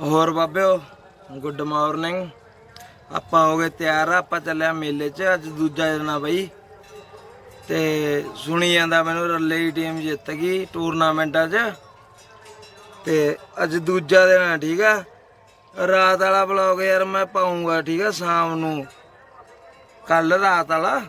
ਹੋਰ ਬਾਬਿਓ good morning ਆਪਾਂ ਹੋ ਗਏ ਤਿਆਰ ਆ ਆਪਾਂ ਚੱਲਿਆ ਮੇਲੇ 'ਚ, ਅੱਜ ਦੂਜਾ ਦਿਨ ਆ ਬਈ। ਤੇ ਸੁਣੀ ਜਾਂਦਾ ਮੈਨੂੰ ਰੱਲੇ ਦੀ ਟੀਮ ਜਿੱਤ ਗਈ ਟੂਰਨਾਮੈਂਟਾਂ 'ਚ ਤੇ ਅੱਜ ਦੂਜਾ ਦਿਨ ਆ, ਠੀਕ ਆ। ਰਾਤ ਵਾਲਾ ਵਲੌਗ ਯਾਰ ਮੈਂ ਪਾਉਂਗਾ, ਠੀਕ ਆ, ਸ਼ਾਮ ਨੂੰ। ਕੱਲ ਰਾਤ ਵਾਲਾ,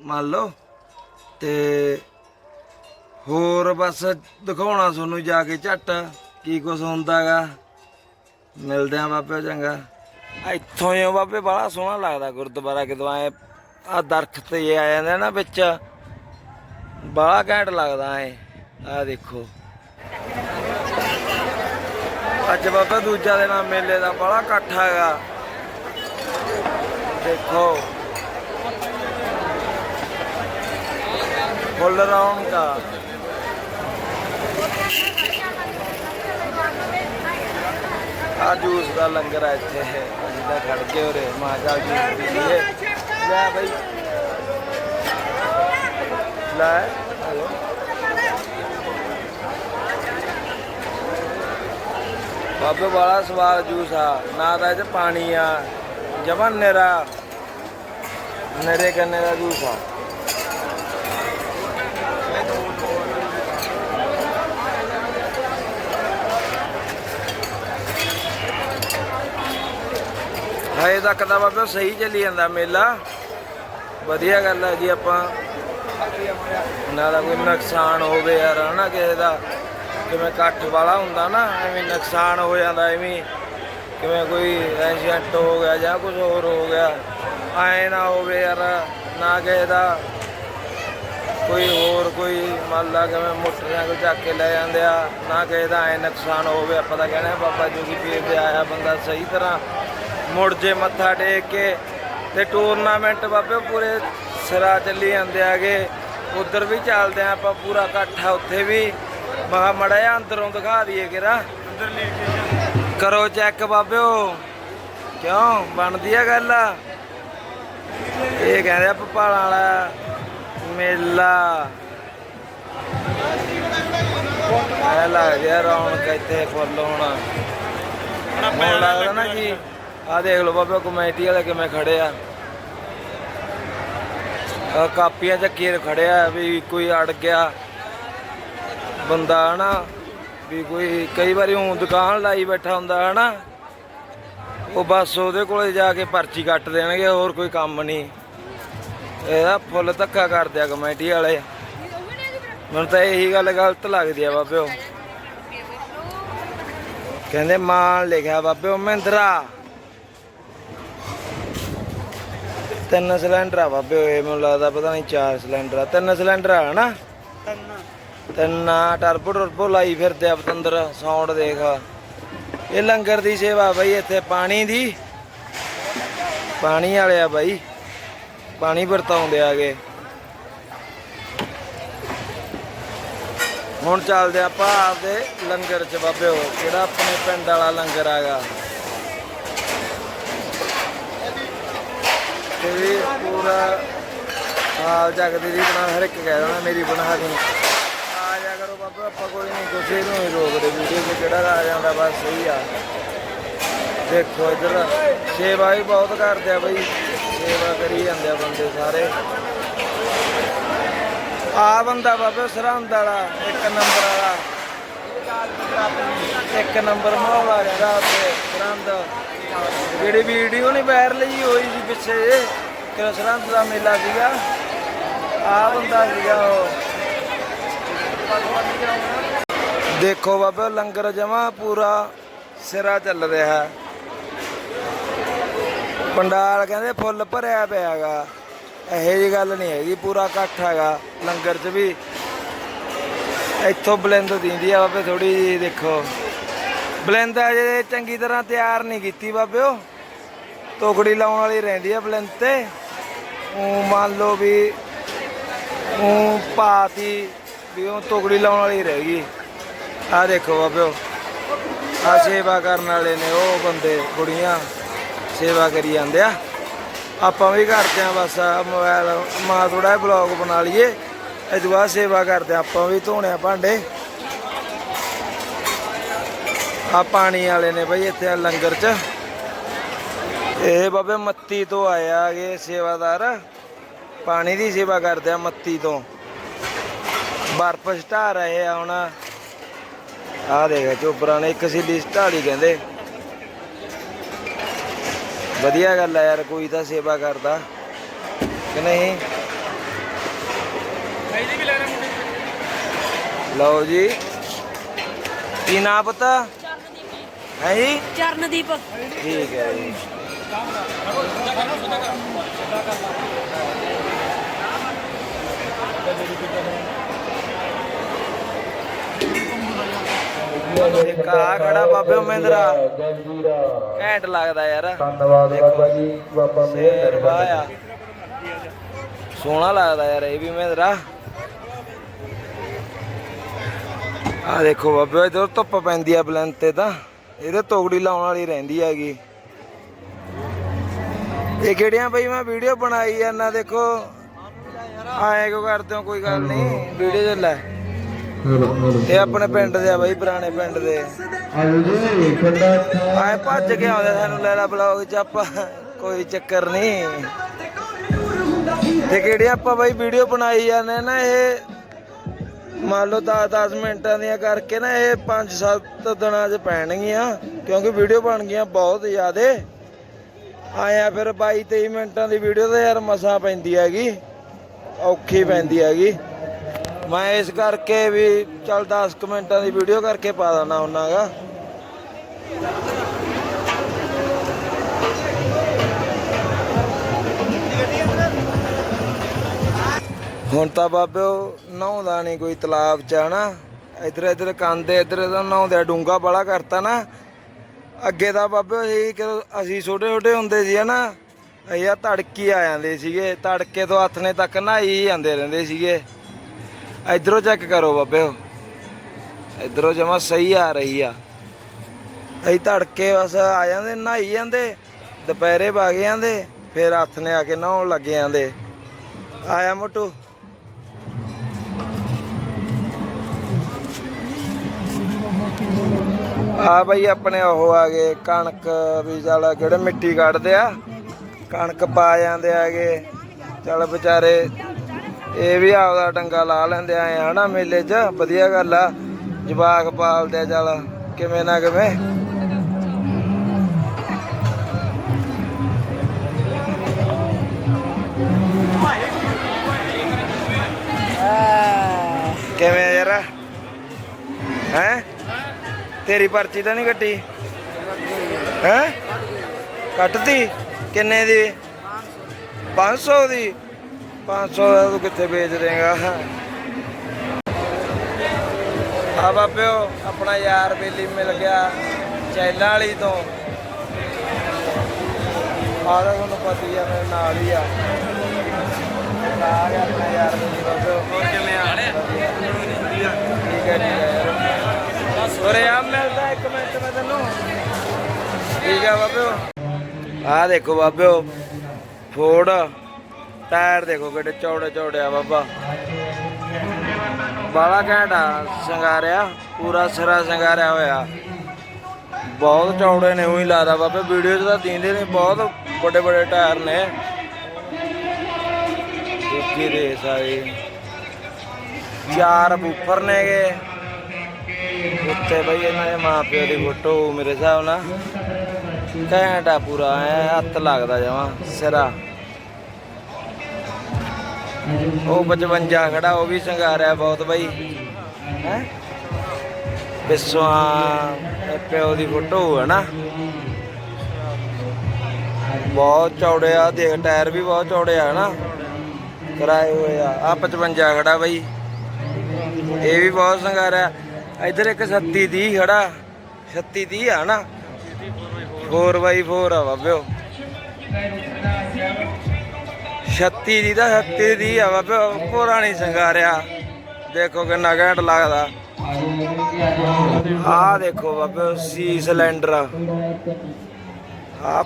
ਮੰਨ ਲਓ। ਤੇ ਹੋਰ ਬਸ ਦਿਖਾਉਣਾ ਤੁਹਾਨੂੰ ਜਾ ਕੇ ਝੱਟ, ਕੀ ਕੁਝ ਹੁੰਦਾਗਾ ਮਿਲਦੇ ਆ ਬਾਬੇ, ਚੰਗਾ। ਇੱਥੋਂ ਹੀ ਉਹ ਬਾਬੇ ਬੜਾ ਸੋਹਣਾ ਲੱਗਦਾ ਗੁਰਦੁਆਰਾ, ਕਿਦੋਂ ਆਏ ਆ ਦਰਖਤ ਜੇ ਆ ਜਾਂਦੇ ਨਾ ਵਿੱਚ। ਬੜਾ ਘੈਂਟ ਲੱਗਦਾ ਐ ਆ ਦੇਖੋ। ਅੱਜ ਬਾਬਾ ਦੂਜਾ ਦਿਨ ਮੇਲੇ ਦਾ ਬੜਾ ਇਕੱਠ ਹੈਗਾ। ਦੇਖੋ। ਫੁੱਲ ਰੌਣਕਾਂ ਆ ਜੂਸ ਦਾ ਲੰਗਰ ਆ ਇੱਥੇ। ਅਸੀਂ ਤਾਂ ਖੜ ਕੇ ਉਰੇ। ਮਾਜਾ ਜੂਸ ਪੀ ਲਈਏ ਲੈ ਬਈ। ਲੈ। ਹਲੋ ਬਾਬੇ ਵਾਲਾ ਸਵਾਦ ਜੂਸ ਆ। ਨਾ ਤਾਂ ਇਹ ਪਾਣੀ ਆ। ਜਮਨ ਨੇਰਾ। ਨਰੇ ਕਰਨੇ ਦਾ ਜੂਸ ਆ। ਹਜੇ ਤੱਕ ਤਾਂ ਬਾਬਾ ਸਹੀ ਚੱਲੀ ਜਾਂਦਾ ਮੇਲਾ। ਵਧੀਆ ਗੱਲ ਹੈ ਜੀ ਆਪਾਂ। ਨਾ ਦਾ ਕੋਈ ਨੁਕਸਾਨ ਹੋਵੇ ਯਾਰ, ਹਨਾ ਕਿਸੇ ਦਾ। ਕਿਵੇਂ ਇਕੱਠ ਵਾਲਾ ਹੁੰਦਾ ਨਾ, ਐਵੇਂ ਨੁਕਸਾਨ ਹੋ ਜਾਂਦਾ, ਐਵੇਂ ਕਿਵੇਂ ਕੋਈ ਐਕਸੀਡੈਂਟ ਹੋ ਗਿਆ ਜਾਂ ਕੁਝ ਹੋਰ ਹੋ ਗਿਆ। ਐ ਨਾ ਹੋਵੇ ਯਾਰ, ਨਾ ਕਿਸੇ ਦਾ। ਕੋਈ ਹੋਰ ਕੋਈ ਮੰਨ ਲਾ ਕਿਵੇਂ ਮੋਟਰਸਾਈਕਲ ਚੱਕ ਕੇ ਲੈ ਜਾਂਦੇ ਆ, ਨਾ ਕਿਸੇ ਦਾ ਐ ਨੁਕਸਾਨ ਹੋਵੇ। ਆਪਾਂ ਤਾਂ ਕਹਿੰਦੇ ਆ ਬਾਬਾ ਜੋਗੀ ਪੀਰ ਦੇ ਆਇਆ ਬੰਦਾ ਸਹੀ ਤਰ੍ਹਾਂ। ਮੁੜ ਜੇ ਮੱਥਾ ਟੇਕ ਕੇ ਤੇ ਟੂਰਨਾਮੈਂਟ ਬਾਬੇ ਪੂਰੇ ਸਿਰਾ ਚੱਲੀ ਜਾਂਦੇ ਆਗੇ ਉਧਰ ਵੀ ਚੱਲਦੇ ਆ ਆਪਾਂ ਪੂਰਾ ਇਕੱਠਾ ਉੱਥੇ ਵੀ ਮਹਾ ਮੜਾ ਜਿਹਾ ਅੰਦਰੋਂ ਦਿਖਾ ਦਈਏ ਕਿਰਾ ਕਰੋ ਚੈੱਕ ਬਾਬਿਓ। ਕਿਉਂ? ਬਣਦੀ ਆ ਗੱਲ? ਇਹ ਕਹਿੰਦੇ ਆ ਭਪਾਲਾਂ ਵਾਲਾ ਮੇਲਾ। ਐ ਲੱਗ ਗਿਆ ਰੌਣਕ ਇੱਥੇ ਫੁੱਲ ਹੋਣਾ। ਮੈਨੂੰ ਲੱਗਦਾ ਨਾ ਜੀ। ਆ ਦੇਖ ਲਓ ਬਾਬਾ ਕਮੇਟੀ ਵਾਲੇ ਕਿਵੇਂ ਖੜੇ ਆ ਆਹ ਕਾਪੀਆਂ ਚੱਕੀ ਖੜਿਆ ਵੀ ਕੋਈ ਅੜ ਗਿਆ। ਬੰਦਾ ਹਨਾ, ਵੀ ਕੋਈ ਕਈ ਵਾਰੀ ਉਹ ਦੁਕਾਨ ਲਾਈ ਬੈਠਾ ਹੁੰਦਾ ਹਨਾ। ਉਹ ਬਸ ਉਹਦੇ ਕੋਲੇ ਜਾ ਕੇ ਪਰਚੀ ਕੱਟ ਦੇਣਗੇ, ਹੋਰ ਕੋਈ ਕੰਮ ਨਹੀਂ। ਇਹਦਾ ਫੁੱਲ ਧੱਕਾ ਕਰਦੇ ਆ ਕਮੇਟੀ ਵਾਲੇ। ਮੈਨੂੰ ਤਾਂ ਇਹੀ ਗੱਲ ਗਲਤ ਲੱਗਦੀ ਆ ਬਾਬਿਓ ਕਹਿੰਦੇ ਮਾਨ ਲਿਖਿਆ ਬਾਬਿਓ ਮਹਿੰਦਰਾ। ਤਿੰਨ ਸਿਲੰਡਰ ਆ ਬਾਬੇ, ਇਹ ਮੈਨੂੰ ਲੱਗਦਾ ਪਤਾ ਨਹੀਂ ਚਾਰ ਸਿਲੰਡਰ। ਆ ਤਿੰਨ ਸਿਲੰਡਰ ਆ ਹਨਾ? ਤਿੰਨ। ਟਰਬੋ ਟਰਬੋ ਲਾਈ ਫਿਰਦੇ ਆ ਪਤੰਦਰ, ਸਾਊਂਡ ਦੇਖ। ਇਹ ਲੰਗਰ ਦੀ ਸੇਵਾ ਬਈ, ਇੱਥੇ ਪਾਣੀ ਦੀ। ਪਾਣੀ ਵਾਲੇ ਆ ਬਾਈ। ਪਾਣੀ ਵਰਤਾਉਂਦੇ ਆਗੇ। ਹੁਣ ਚੱਲਦੇ ਆਪਾਂ ਆਪਦੇ ਲੰਗਰ ਚ ਬਾਬਿਓ ਕਿਹੜਾ ਆਪਣੇ ਪਿੰਡ ਵਾਲਾ ਲੰਗਰ ਆਗਾ ਤੇ ਵੀ ਪੂਰਾ ਹਾਲ ਜਗਦੀ ਦੀ ਬਣਾ ਹਰ ਇੱਕ ਕਹਿ ਦੇਣਾ ਮੇਰੀ ਬਣਾ ਦੀ। ਆ ਜਾ ਕਰੋ ਬਾਬਾ, ਆਪਾਂ ਕੋਈ ਨਹੀਂ ਕਿਸੇ ਨੂੰ ਹੀ ਰੋਕਦੇ ਵੀਡੀਓ 'ਚ ਕਿਹੜਾ ਆ ਜਾਂਦਾ ਬਸ ਸਹੀ ਆ। ਦੇਖੋ ਇਧਰ, ਸੇਵਾ ਵੀ ਬਹੁਤ ਕਰਦੇ ਆ ਬਈ। ਸੇਵਾ ਕਰੀ ਜਾਂਦੇ ਆ ਬੰਦੇ ਸਾਰੇ। ਆ ਬੰਦਾ ਬਾਬਾ, ਸਰਹੰਦ ਵਾਲਾ, ਇੱਕ ਨੰਬਰ ਵਾਲਾ। ਇੱਕ ਨੰਬਰ ਮਾਹੌਲ ਆ ਰਿਹਾ ਉੱਥੇ ਸਰਹੰਦ ਜਿਹੜੀ ਵੀਡੀਓ ਨਹੀਂ ਵਾਇਰਲ ਹੀ ਹੋਈ ਸੀ ਪਿੱਛੇ ਕਿ ਸਰਹੰਦ ਦਾ ਮੇਲਾ ਸੀਗਾ। ਆ ਬੰਦਾ ਸੀਗਾ ਉਹ। ਦੇਖੋ ਬਾਬਾ, ਲੰਗਰ ਜਮਾ ਪੂਰਾ ਸਿਰਾ ਚੱਲ ਰਿਹਾ। ਹੈ ਪੰਡਾਲ ਕਹਿੰਦੇ ਫੁੱਲ ਭਰਿਆ ਪਿਆ ਹੈਗਾ। ਇਹੋ ਜੀ ਗੱਲ ਨਹੀਂ ਹੈਗੀ, ਪੂਰਾ ਇਕੱਠ ਹੈਗਾ ਲੰਗਰ 'ਚ ਵੀ। ਇੱਥੋਂ ਬਲਿੰਦ ਦਿੰਦੀ ਆ ਬਾਬੇ ਥੋੜੀ ਜੀ ਦੇਖੋ। ਬਲੈਂਦ ਅਜੇ ਚੰਗੀ ਤਰ੍ਹਾਂ ਤਿਆਰ ਨਹੀਂ ਕੀਤੀ ਬਾਬਿਓ। ਤੋਕੜੀ ਲਾਉਣ ਵਾਲੀ ਰਹਿੰਦੀ ਆ ਬਲੈਂਦ ਤੇ। ਉਹ ਮੰਨ ਲਓ ਵੀ ਉਹ ਪਾਤੀ ਵੀ ਉਹ ਤੋਕੜੀ ਲਾਉਣ ਵਾਲੀ ਰਹਿ ਗਈ। ਆ ਦੇਖੋ ਬਾਬਿਓ ਆ ਸੇਵਾ ਕਰਨ ਵਾਲੇ ਨੇ ਉਹ ਬੰਦੇ ਕੁੜੀਆਂ ਸੇਵਾ ਕਰੀ ਜਾਂਦੇ ਆ। ਆਪਾਂ ਵੀ ਕਰਦੇ ਆ ਬਸ, ਆਹ ਮੋਬਾਈਲ ਮਾ ਥੋੜਾ ਜਿਹਾ ਬਲੌਗ ਬਣਾ ਲਈਏ। ਇਹ ਤੋਂ ਬਾਅਦ ਸੇਵਾ ਕਰਦੇ ਆ, ਆਪਾਂ ਵੀ ਧੋਣੇ ਆ ਭਾਂਡੇ। ਆ ਪਾਣੀ ਵਾਲੇ ਨੇ ਬਈ ਇੱਥੇ ਆਹ ਲੰਗਰ 'ਚ। ਇਹ ਬਾਬੇ ਮੱਤੀ ਤੋਂ ਆਇਆ ਇਹ ਸੇਵਾਦਾਰ। ਪਾਣੀ ਦੀ ਸੇਵਾ ਕਰਦੇ ਆ ਮੱਤੀ ਤੋਂ। ਬਰਫ ਸਟਾ ਰਹੇ ਆ ਹੁਣ। ਆ ਦੇਖ, ਚੋਬਰਾਂ ਨੇ ਇੱਕ ਸਿੱਧੀ ਸਟਾੜੀ ਕਹਿੰਦੇ। ਵਧੀਆ ਗੱਲ ਆ ਯਾਰ, ਕੋਈ ਤਾਂ ਸੇਵਾ ਕਰਦਾ। ਕਿ ਨਹੀਂ? ਲਓ ਜੀ। ਕੀ ਨਾਂ ਪਤਾ? ਹੈ ਜੀ? ਚਰਨਦੀਪ। ਠੀਕ ਹੈ ਜੀ। ਆ ਖੜਾ ਬਾਬੇ ਮਹਿੰਦਰਾ ਘੈਂਟ ਲੱਗਦਾ ਯਾਰ। ਧੰਨਵਾਦ ਬਾਬਾ ਜੀ ਬਾਬਾ ਵਾਇਆ ਸੋਹਣਾ ਲੱਗਦਾ ਯਾਰ ਇਹ ਵੀ ਮਹਿੰਦਰਾ ਆ ਦੇਖੋ ਬਾਬੇ ਇਧਰ ਧੁੱਪ ਪੈਂਦੀ ਆ ਬਲੰਤ ਤੇ ਤਾਂ। ਇਹਦੇ ਤੋਗੜੀ ਲਾਉਣ ਵਾਲੀ ਰਹਿੰਦੀ ਹੈਗੀ। ਇਹ ਕਿਹੜੀਆਂ ਬਈ ਮੈਂ ਵੀਡੀਓ ਬਣਾਈ ਜਾਂਦਾ ਦੇਖੋ। ਆਏ ਕੋ ਕਰਦੇ ਹੋ ਕੋਈ ਗੱਲ ਨਹੀਂ। ਵੀਡੀਓ ਚ ਲੈ। ਇਹ ਆਪਣੇ ਪਿੰਡ ਦੇ ਆ ਬਈ ਪੁਰਾਣੇ ਪਿੰਡ ਦੇ। ਆਏ ਭੱਜ ਕੇ ਆਉਂਦੇ ਸਾਨੂੰ ਲੈ ਲਾ ਬਲੌਗ ਚ ਆਪਾਂ। ਕੋਈ ਚੱਕਰ ਨਹੀਂ। ਤੇ ਕਿਹੜੀ ਆਪਾਂ ਬਾਈ ਵੀਡੀਓ ਬਣਾਈ ਜਾਂਦੇ ਨਾ ਇਹ। ਮੰਨ ਲਓ 10-10 ਮਿੰਟਾਂ ਦੀਆਂ ਕਰਕੇ ਨਾ ਇਹ 5-7 ਦਿਨਾਂ 'ਚ ਪੈਣਗੀਆਂ, ਕਿਉਂਕਿ ਵੀਡੀਓ ਬਣ ਗਈਆਂ ਬਹੁਤ ਜ਼ਿਆਦੇ। ਆਇਆ ਫਿਰ 22-23 ਮਿੰਟਾਂ ਦੀ ਵੀਡੀਓ ਤਾਂ ਯਾਰ ਮਸਾਂ ਪੈਂਦੀ ਹੈਗੀ, ਔਖੀ ਪੈਂਦੀ ਹੈਗੀ। ਮੈਂ ਇਸ ਕਰਕੇ ਵੀ ਚੱਲ 10 ਕੁ ਮਿੰਟਾਂ ਦੀ ਵੀਡੀਓ ਕਰਕੇ ਪਾ ਦਿੰਦਾ ਹੁੰਨਾਗਾ ਹੁਣ ਤਾਂ ਬਾਬਿਓ ਨਹਾਉਂਦਾ ਨਹੀਂ ਕੋਈ ਤਲਾਬ ਚ, ਹਨਾ? ਇਧਰ ਇਧਰ ਕਾਂਦੇ ਇਧਰ ਤਾਂ ਨਹਾਉਂਦੇ ਡੂੰਗਾ ਬੜਾ ਕਰਤਾ ਨਾ। ਅੱਗੇ ਤਾਂ ਬਾਬਿਓ ਅਸੀਂ ਅਸੀਂ ਛੋਟੇ ਛੋਟੇ ਹੁੰਦੇ ਸੀ, ਹਨਾ? ਅਸੀਂ ਆ ਤੜਕੀ ਆ ਜਾਂਦੇ ਸੀਗੇ। ਤੜਕੇ ਤੋਂ ਹੱਥ ਨੇ ਤੱਕ ਨਹਾਈ ਜਾਂਦੇ ਰਹਿੰਦੇ ਸੀਗੇ। ਇਧਰੋਂ ਚੈੱਕ ਕਰੋ ਬਾਬਿਓ ਇਧਰੋਂ ਜਮਾ ਸਹੀ ਆ ਰਹੀ ਆ। ਅਸੀਂ ਤੜਕੇ ਬਸ ਆ ਜਾਂਦੇ, ਨਹਾਈ ਜਾਂਦੇ, ਦੁਪਹਿਰੇ ਵਗ ਜਾਂਦੇ, ਫਿਰ ਹੱਥ ਨੇ ਆ ਕੇ ਨਹਾਉਣ ਲੱਗ ਜਾਂਦੇ। ਆਇਆ ਮੋਟੂ। ਆ ਬਈ ਆਪਣੇ ਉਹ ਆ ਗਏ ਕਣਕ ਵੀ ਚੱਲ ਜਿਹੜੇ ਮਿੱਟੀ ਕੱਢਦੇ ਆ ਕਣਕ ਪਾ ਜਾਂਦੇ ਆਗੇ ਚੱਲ ਵਿਚਾਰੇ ਇਹ ਵੀ ਆਪਦਾ ਡੰਗਾ ਲਾ ਲੈਂਦੇ ਆਏ ਆ ਹਨਾ ਮੇਲੇ 'ਚ ਵਧੀਆ ਗੱਲ ਆ। ਜਵਾਕ ਪਾਲਦੇ ਆ ਚੱਲ ਕਿਵੇਂ ਨਾ ਕਿਵੇਂ। ਕਿਵੇਂ ਯਾਰ? ਹੈ? ਤੇਰੀ ਪਰਚੀ ਤਾਂ ਨਹੀਂ ਕੱਟੀ? ਹੈ? ਕੱਟਦੀ ਕਿੰਨੇ ਦੀ? 500 ਦੀ। 500 ਦਾ ਤੂੰ ਕਿੱਥੇ ਵੇਚ ਦੇਗਾ? ਆ ਬਾਬਿਓ ਆਪਣਾ ਯਾਰ ਬੇਲੀ ਮਿਲ ਗਿਆ ਚੈਲਾਂ ਵਾਲੀ ਤੋਂ। ਆ ਤਾਂ ਤੁਹਾਨੂੰ ਪਤਾ ਹੀ ਆ ਮੇਰੇ ਨਾਲ ਹੀ ਆ। ਆ ਗਿਆ ਆਪਣਾ ਯਾਰ ਬੇਲੀ ਬਾਬਿਓ। ਹੋਰ ਕਿਵੇਂ ਆ? ਠੀਕ ਹੈ ਠੀਕ ਹੈ ਉਰੇ ਆ, ਮਿਲਦਾ ਇੱਕ ਮਿੰਟ ਮੈਂ ਤੈਨੂੰ। ਠੀਕ ਹੈ ਬਾਬਿਓ। ਆ ਦੇਖੋ ਬਾਬਿਓ ਫੋੜ ਟਾਇਰ ਦੇਖੋ ਕਿੱਡੇ ਚੌੜੇ ਚੌੜੇ ਆ ਬਾਬਾ। ਬਾਲਾ ਘੈਂਟਾ ਸ਼ਿੰਗਾਰਿਆ, ਪੂਰਾ ਸਿਰਾ ਸ਼ਿੰਗਾਰਿਆ ਹੋਇਆ। ਬਹੁਤ ਚੌੜੇ ਨੇ, ਉਹੀ ਲਾਦਾ ਬਾਬੇ, ਵੀਡੀਓ 'ਚ ਤਾਂ ਦੀਂਦੇ ਨੇ, ਬਹੁਤ ਵੱਡੇ ਵੱਡੇ ਟਾਇਰ ਨੇ। ਦੇਖੀ ਰੇਸ ਆਈ ਚਾਰ ਬੂਫਰ ਨੇਗੇ। ਉੱਤੇ ਬਈ ਇਹਨਾਂ ਦੇ ਮਾਂ ਪਿਓ ਦੀ ਫੋਟੋ ਮੇਰੇ ਹਿਸਾਬ ਨਾਲ। ਘੈਂਟਾ ਪੂਰਾ, ਐ ਹੱਥ ਲੱਗਦਾ ਜਮਾ, ਸਿਰਾ। ਉਹ 55 ਖੜਾ, ਉਹ ਵੀ ਸ਼ਿੰਗਾਰਿਆ ਬਹੁਤ ਬਈ। ਹੈ? ਬਿਸਵਾ ਪਿਓ ਦੀ ਫੋਟੋ ਹੈ ਨਾ। ਬਹੁਤ ਚੌੜੇ ਆ, ਦੇਖ, ਟਾਇਰ ਵੀ ਬਹੁਤ ਚੌੜੇ ਆ ਨਾ। ਕਰਾਏ ਹੋਏ ਆ। ਆ 55 ਖੜਾ ਬਈ। ਇਹ ਵੀ ਬਹੁਤ ਸ਼ਿੰਗਾਰਿਆ। ਇੱਧਰ ਇੱਕ 37 ਦੀ ਖੜਾ। 36 ਦੀ ਆ ਨਾ। 4x4 ਆ ਬਾਬਿਓ। 36 ਦੀ ਦਾ 37 ਦੀ ਆ ਬਾਬਿਓ। ਪੁਰਾਣੀ ਸ਼ਿੰਗਾਰਿਆ। ਦੇਖੋ ਕਿੰਨਾ ਘੈਂਟ ਲੱਗਦਾ। ਆ ਦੇਖੋ ਬਾਬਿਓ ਸੀ ਸਿਲੰਡਰ ਆ।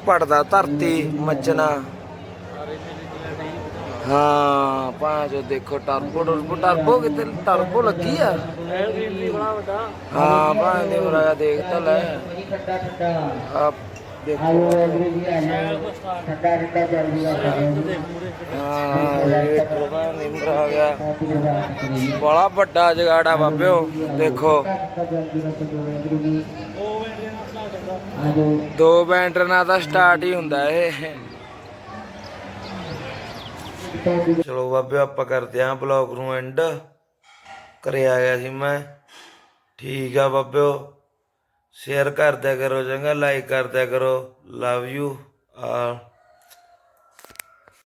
ਪੜਦਾ ਧਰਤੀ ਮੱਚਣਾ ਹਾਂ ਭਾਂਜੋ ਦੇਖੋ, ਟਰਬੋ ਟਰਬੋ ਟਰਬੋ ਕਿਤੇ ਟਰਬੋ ਲੱਗੀ ਆ। ਹਾਂ ਭਾਂਜੇ ਮੇਰਾ ਦੇਖ ਤਾਂ ਲੈ। ਠੰਡਾ ਦੇਖੋ। ਠੰਡਾ ਠੰਡਾ ਚੱਲ ਜੂਗਾ ਹਾਂ, ਇਹ ਦੇਖੋ ਭਾਂਜੇ ਮੇਰਾ ਗਿਆ ਬੜਾ ਵੱਡਾ ਜਗਾੜਾ ਬਾਬਿਓ, ਦੇਖੋ। ਦੋ ਬੈਂਟਰ ਨਾਲ ਤਾਂ ਸਟਾਰਟ ਹੀ ਹੁੰਦਾ ਇਹ। ਚਲੋ ਬਾਬੇ, ਆਪਾਂ ਕਰਦੇ ਆਂ ਬਲੌਗ ਨੂੰ ਐਂਡ ਘਰੇ ਆ ਗਿਆ ਸੀ ਮੈਂ। ਠੀਕ ਆ ਬਾਬਿਓ। ਸ਼ੇਅਰ ਕਰਦਿਆ ਕਰੋ ਚੰਗਾ ਲਾਈਕ ਕਰਦਿਆ ਕਰੋ। ਲਵ ਯੂ ਆ